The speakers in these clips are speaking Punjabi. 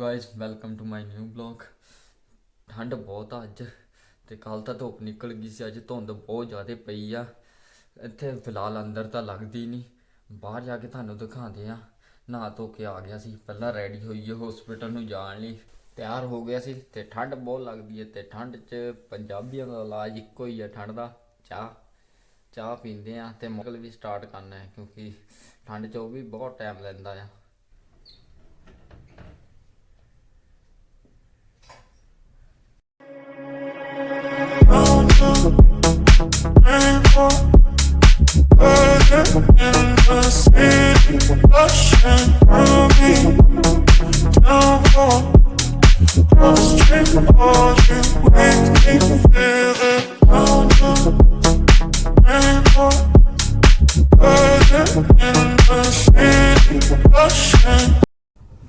Guys welcome to my new blog ਠੰਡ ਬਹੁਤ ਆ ਅੱਜ ਤੇ ਕੱਲ ਤਾਂ ਧੁੱਪ ਨਿਕਲ ਗਈ ਸੀ, ਅੱਜ ਧੁੰਦ ਬਹੁਤ ਜ਼ਿਆਦਾ ਪਈ ਆ। ਇੱਥੇ ਫਿਲਹਾਲ ਅੰਦਰ ਤਾਂ ਲੱਗਦੀ ਨਹੀਂ ਬਾਹਰ ਜਾ ਕੇ ਤੁਹਾਨੂੰ ਦਿਖਾਉਂਦੇ ਆ। ਨਹਾ ਧੋ ਕੇ ਆ ਗਿਆ ਸੀ। ਪਹਿਲਾਂ ਰੈਡੀ ਹੋਈਏ ਹਸਪੀਟਲ ਨੂੰ ਜਾਣ ਲਈ। ਤਿਆਰ ਹੋ ਗਿਆ ਸੀ ਤੇ ਠੰਡ ਬਹੁਤ ਲੱਗਦੀ ਹੈ ਤੇ ਠੰਡ 'ਚ ਪੰਜਾਬੀਆਂ ਦਾ ਇਲਾਜ ਇੱਕੋ ਹੀ ਹੈ ਠੰਡ ਦਾ। ਚਾਹ ਚਾਹ ਪੀਂਦੇ ਆ ਤੇ ਮੁਕਲ ਵੀ ਸਟਾਰਟ ਕਰਨਾ ਹੈ ਕਿਉਂਕਿ ਠੰਡ 'ਚ ਉਹ ਵੀ ਬਹੁਤ ਟਾਈਮ ਲੈਂਦਾ ਆ।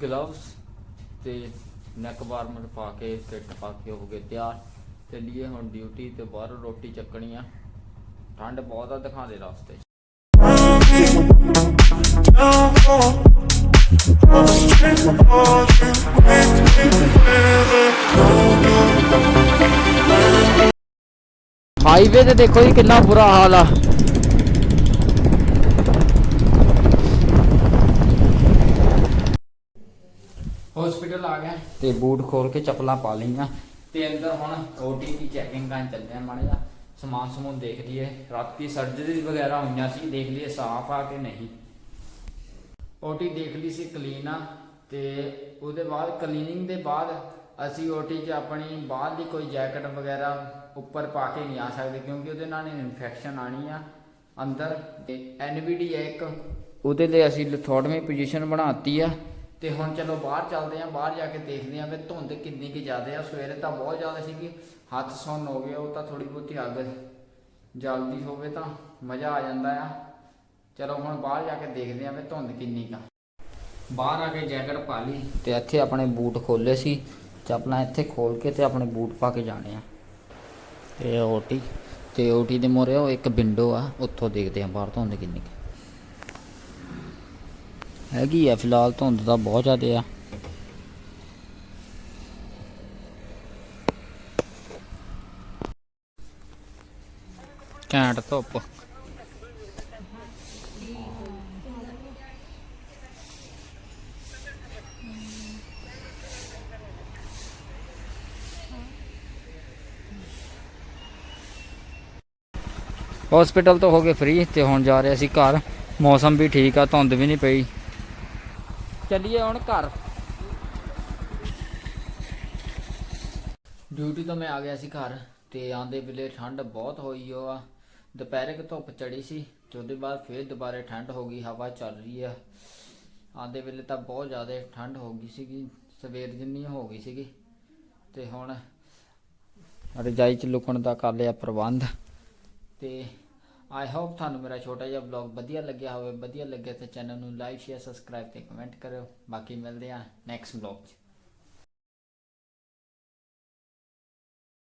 ਗਲਵਸ ਤੇ ਨੈਕ ਵਾਰਮਰ ਪਾ ਕੇ ਕਿੱਟ ਪਾ ਕੇ ਹੋ ਗਏ ਤਿਆਰ। ਚੱਲੀਏ ਹੁਣ ਡਿਊਟੀ ਤੇ ਬਾਹਰੋਂ ਰੋਟੀ ਚੱਕਣੀ ਆ। ਠੰਡ ਬਹੁਤ ਆ ਦਿਖਾਉਂਦੇ ਰਸਤੇ 'ਚ। ਹਾਈਵੇ ਤੇ ਦੇਖੋ ਜੀ ਕਿੰਨਾ ਬੁਰਾ ਹਾਲ ਆ। ਹਸਪੀਟਲ ਆ ਗਿਆ। ਤੇ ਬੂਟ ਖੋਲ ਕੇ ਚੱਪਲਾਂ ਪਾ ਲਈਆਂ। ਤੇ ਅੰਦਰ ਹੁਣ ਓਟੀ ਦੀ ਚੈਕਿੰਗ ਕਰਨ ਚੱਲੇ ਆ ਮਾੜਾ ਜਿਹਾ। ਸਮਾਨ ਸਮੂਨ ਦੇਖ ਲਈਏ। ਰਾਤੀ ਸਰਜਰੀ ਵਗੈਰਾ ਹੋਈਆਂ ਸੀ ਦੇਖ ਲਈਏ ਸਾਫ਼ ਆ ਕਿ ਨਹੀਂ। ਓਟੀ ਦੇਖ ਲਈ ਸੀ ਕਲੀਨ ਆ। ਤੇ ਉਹਦੇ ਬਾਅਦ ਕਲੀਨਿੰਗ ਦੇ ਬਾਅਦ ਅਸੀਂ ਓਟੀ 'ਚ ਆਪਣੀ ਬਾਹਰ ਦੀ ਕੋਈ ਜੈਕਟ ਵਗੈਰਾ ਉੱਪਰ ਪਾ ਕੇ ਨਹੀਂ ਆ ਸਕਦੇ ਕਿਉਂਕਿ ਉਹਦੇ ਨਾਲ ਇਨਫੈਕਸ਼ਨ ਆਣੀ ਆ ਅੰਦਰ ਤੇ ਐਨਵੀਡੀ ਹੈ ਇੱਕ ਉਹਦੇ ਲਈ ਅਸੀਂ ਲਿਥੋਡਮੀ ਪੋਜੀਸ਼ਨ ਬਣਾਤੀ ਆ ਤੇ ਹੁਣ ਚਲੋ ਬਾਹਰ ਚੱਲਦੇ ਆ ਬਾਹਰ ਜਾ ਕੇ ਦੇਖਦੇ ਆ ਵੀ ਧੁੰਦ ਕਿੰਨੀ ਕੀ ਜ਼ਿਆਦਾ ਆ। ਸਵੇਰੇ ਤਾਂ ਬਹੁਤ ਜ਼ਿਆਦਾ ਸੀਗੀ ਹੱਥ ਸੁੰਨ ਹੋ ਗਿਆ ਉਹ ਤਾਂ ਥੋੜੀ ਬਹੁਤੀ ਅੱਗ ਜਲਦੀ ਹੋਵੇ ਤਾਂ ਮਜ਼ਾ ਆ ਜਾਂਦਾ ਆ। ਚਲੋ ਹੁਣ ਬਾਹਰ ਜਾ ਕੇ ਦੇਖਦੇ ਆ ਵੀ ਧੁੰਦ ਕਿੰਨੀ ਕਾ ਬਾਹਰ ਆ ਕੇ ਜੈਕਟ ਪਾ ਲਈ। ਤੇ ਇੱਥੇ ਆਪਣੇ ਬੂਟ ਖੋਲੇ ਸੀ। ਚੱਪਲਾਂ ਇੱਥੇ ਖੋਲ ਕੇ ਤੇ ਆਪਣੇ ਬੂਟ ਪਾ ਕੇ ਜਾਣੇ ਆ। ਇਹ ਓਟੀ। ਤੇ ਓਟੀ ਦੇ ਮੋਰੇ ਉਹ ਇੱਕ ਵਿੰਡੋ ਆ ਉੱਥੋਂ ਦੇਖਦੇ ਆ ਬਾਹਰ ਧੁੰਦ ਕਿੰਨੀ ਕੁ। ਹੈਗੀ ਆ ਫਿਲਹਾਲ ਧੁੰਦ ਤਾਂ ਬਹੁਤ ਜ਼ਿਆਦਾ ਆ। ਘੈਂਟ ਧੁੱਪ। ਹਸਪੀਟਲ ਤੋਂ ਹੋ ਗਏ ਫ੍ਰੀ ਤੇ ਹੁਣ ਜਾ ਰਹੇ ਅਸੀਂ ਘਰ। ਮੌਸਮ ਵੀ ਠੀਕ ਆ, ਧੁੰਦ ਵੀ ਨਹੀਂ ਪਈ। ਚੱਲੀਏ ਹੁਣ ਘਰ। ਡਿਊਟੀ ਤੋਂ ਮੈਂ ਆ ਗਿਆ ਸੀ ਘਰ ਤੇ ਆਂਦੇ ਵੇਲੇ ਠੰਡ ਬਹੁਤ ਹੋਈ ਓ ਆ। ਦੁਪਹਿਰੇ ਕਿ ਧੁੱਪ ਚੜੀ ਸੀ ਤੇ ਉਹਦੇ ਬਾਅਦ ਫੇਰ ਦੁਬਾਰੇ ਠੰਡ ਹੋ ਗਈ, ਹਵਾ ਚੱਲ ਰਹੀ ਆ। ਆਂਦੇ ਵੇਲੇ ਤਾਂ ਬਹੁਤ ਜ਼ਿਆਦਾ ਠੰਡ ਹੋ ਗਈ ਸੀਗੀ, ਸਵੇਰ ਜਿੰਨੀ ਹੋ ਗਈ ਸੀਗੀ। ਤੇ ਹੁਣ ਰਜਾਈ ਚ ਲੁਕਣ ਦਾ ਕਰ ਲਿਆ ਪ੍ਰਬੰਧ। ਤੇ ਆਈ ਹੋਪ ਤੁਹਾਨੂੰ ਮੇਰਾ ਛੋਟਾ ਜਿਹਾ ਵਲੌਗ ਵਧੀਆ ਲੱਗਿਆ ਹੋਵੇ, ਵਧੀਆ ਲੱਗਿਆ ਤਾਂ ਚੈਨਲ ਨੂੰ ਲਾਈਕ ਸ਼ੇਅਰ ਸਬਸਕ੍ਰਾਈਬ ਤੇ ਕਮੈਂਟ ਕਰਿਓ। ਬਾਕੀ ਮਿਲਦੇ ਆ ਨੈਕਸਟ ਵਲੌਗ 'ਚ।